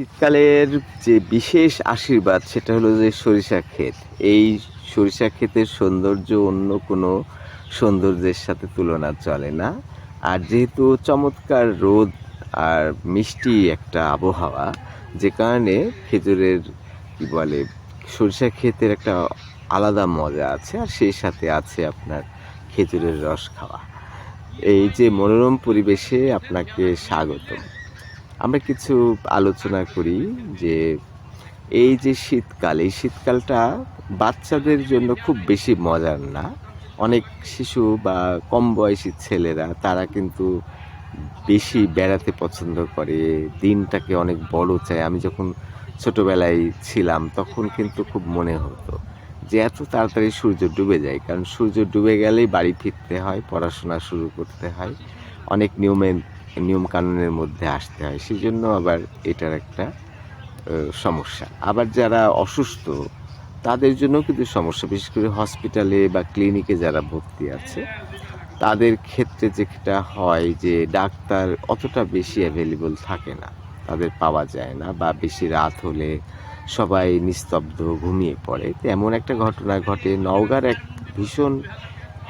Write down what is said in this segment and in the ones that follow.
শীতকালের যে বিশেষ আশীর্বাদ সেটা হলো যে সরিষা ক্ষেত। এই সরিষা ক্ষেতের সৌন্দর্য অন্য কোনো সৌন্দর্যের সাথে তুলনা চলে না। আর যেহেতু চমৎকার রোদ আর মিষ্টি একটা আবহাওয়া, যে কারণে খেজুরের, কি বলে সরিষা ক্ষেতের একটা আলাদা মজা আছে আর সেই সাথে আছে আপনার খেজুরের রস খাওয়া। এই যে মনোরম পরিবেশে আপনাকে স্বাগতম। আমরা কিছু আলোচনা করি যে এই যে শীতকাল, এই শীতকালটা বাচ্চাদের জন্য খুব বেশি মজার না। অনেক শিশু বা কম বয়সী ছেলেরা, তারা কিন্তু বেশি বেড়াতে পছন্দ করে, দিনটাকে অনেক বড় চায়। আমি যখন ছোটোবেলায় ছিলাম, তখন কিন্তু খুব মনে হতো যে এত তাড়াতাড়ি সূর্য ডুবে যায়, কারণ সূর্য ডুবে গেলেই বাড়ি ফিরতে হয়, পড়াশোনা শুরু করতে হয়, অনেক নিয়ম কানুনের মধ্যে আসতে হয় সেই জন্য আবার এটার একটা সমস্যা। আবার যারা অসুস্থ, তাদের জন্য কিন্তু সমস্যা। বিশেষ করে হসপিটালে বা ক্লিনিকে যারা ভর্তি আছে, তাদের ক্ষেত্রে যেটা হয় যে, ডাক্তার অতটা বেশি অ্যাভেলেবল থাকে না। তাদের পাওয়া যায় না বা বেশি রাত হলে সবাই নিস্তব্ধ ঘুমিয়ে পড়ে। এমন একটা ঘটনা ঘটে। নওগাঁর এক ভীষণ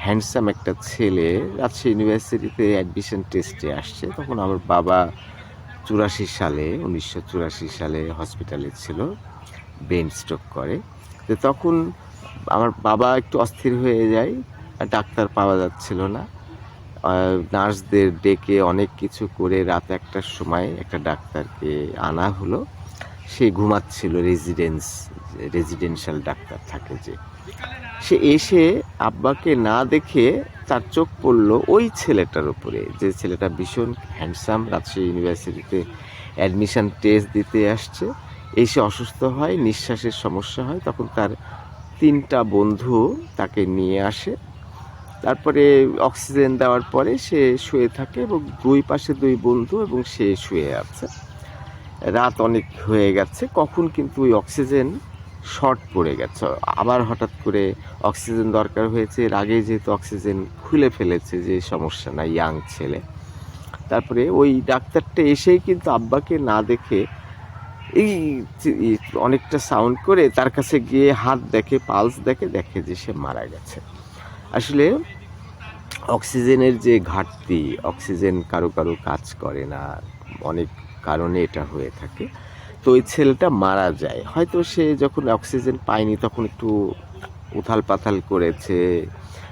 হ্যান্ডসাম একটা ছেলে রাজশাহী ইউনিভার্সিটিতে অ্যাডমিশন টেস্টে আসছে। তখন আমার বাবা চুরাশি সালে, উনিশশো চুরাশি সালে হসপিটালে ছিল ব্রেন স্ট্রোক করে। তো তখন আমার বাবা একটু অস্থির হয়ে যায়, আর ডাক্তার পাওয়া যাচ্ছিল না। নার্সদের ডেকে অনেক কিছু করে রাত একটার সময় একটা ডাক্তারকে আনা হলো। সে ঘুমাচ্ছিল রেজিডেন্স রেজিডেন্সিয়াল ডাক্তার থাকে যে। সে এসে আব্বাকে না দেখে তার চোখ পড়ল ওই ছেলেটার উপরে। যে ছেলেটা ভীষণ হ্যান্ডসাম রাজশাহী ইউনিভার্সিটিতে অ্যাডমিশান টেস্ট দিতে আসছে। এসে অসুস্থ হয়, নিঃশ্বাসের সমস্যা হয়। তখন তার তিনটা বন্ধু তাকে নিয়ে আসে। তারপরে অক্সিজেন দেওয়ার পরে সে শুয়ে থাকে এবং দুই পাশে দুই বন্ধু এবং সে শুয়ে আছে। রাত অনেক হয়ে গেছে। কখন কিন্তু ওই অক্সিজেন শর্ট পড়ে গেছে। আবার হঠাৎ করে অক্সিজেন দরকার হয়েছে। এর আগে যেহেতু অক্সিজেন খুলে ফেলেছে যে সমস্যা না ইয়াং ছেলে। তারপরে ওই ডাক্তারটা এসেই কিন্তু আব্বাকে না দেখে এই অনেকটা সাউন্ড করে তার কাছে গিয়ে হাত দেখে, পালস দেখে দেখে যে সে মারা গেছে। আসলে অক্সিজেনের যে ঘাটতি, অক্সিজেন কারও কারও কাজ করে না। অনেক কারণে এটা হয়ে থাকে। তো ওই ছেলেটা মারা যায়। হয়তো সে যখন অক্সিজেন পায়নি তখন একটু উথাল পাথাল করেছে,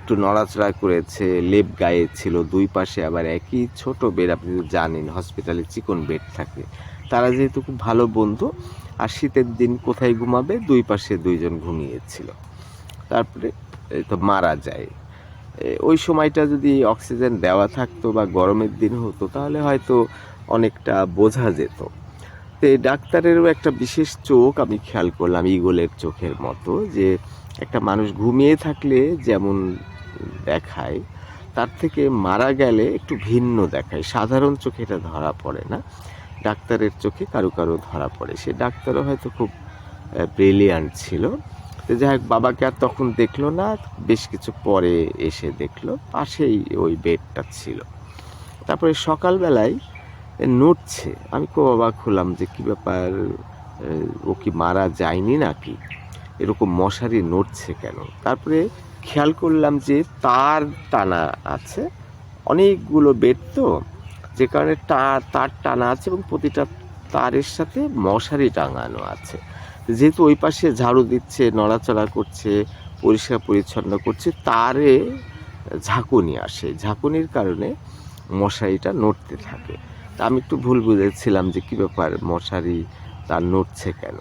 একটু নড়াচড়া করেছে, লেপ গায়ে ছিল দুই পাশে আবার একই ছোট বেড আপনি তো জানেন হসপিটালে চিকন বেড থাকে। তারা যেহেতু খুব ভালো বন্ধু, আর শীতের দিন কোথায় ঘুমাবে? দুই পাশে দুইজন ঘুমিয়েছিল। তারপরে তো মারা যায়। ওই সময়টা যদি অক্সিজেন দেওয়া থাকতো বা গরমের দিন হতো, তাহলে হয়তো অনেকটা বোঝা যেত। তো ডাক্তারেরও একটা বিশেষ চোখ আমি খেয়াল করলাম ইগলের চোখের মতো, যে একটা মানুষ ঘুমিয়ে থাকলে যেমন দেখায়, তার থেকে মারা গেলে একটু ভিন্ন দেখায়। সাধারণ চোখে এটা ধরা পড়ে না, ডাক্তারের চোখে কারও কারও ধরা পড়ে। সে ডাক্তারও হয়তো খুব ব্রিলিয়ান্ট ছিল। তো যাই হোক, বাবাকে আর তখন দেখল না, বেশ কিছু পরে এসে দেখল, পাশেই ওই বেডটা ছিল। তারপরে সকালবেলায় নড়ছে। আমি খুব অবাক হলাম যে কী ব্যাপার ও কি মারা যায়নি নাকি? এরকম মশারি নড়ছে কেন? তারপরে খেয়াল করলাম যে তার টানা আছে, অনেকগুলো বেড তো, যে কারণে তার তার টানা আছে এবং প্রতিটা তারের সাথে মশারি টাঙানো আছে। যেহেতু ওই পাশে ঝাড়ু দিচ্ছে, নড়াচড়া করছে, পরিষ্কার পরিচ্ছন্ন করছে, তারে ঝাঁকুনি আসে। ঝাঁকুনির কারণে মশারিটা নড়তে থাকে। তা আমি একটু ভুল বুঝেছিলাম যে কী ব্যাপার মশারি তার নড়ছে কেন।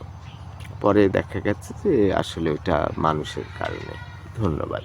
পরে দেখা গেছে যে আসলে ওটা মানুষের কারণে। ধন্যবাদ।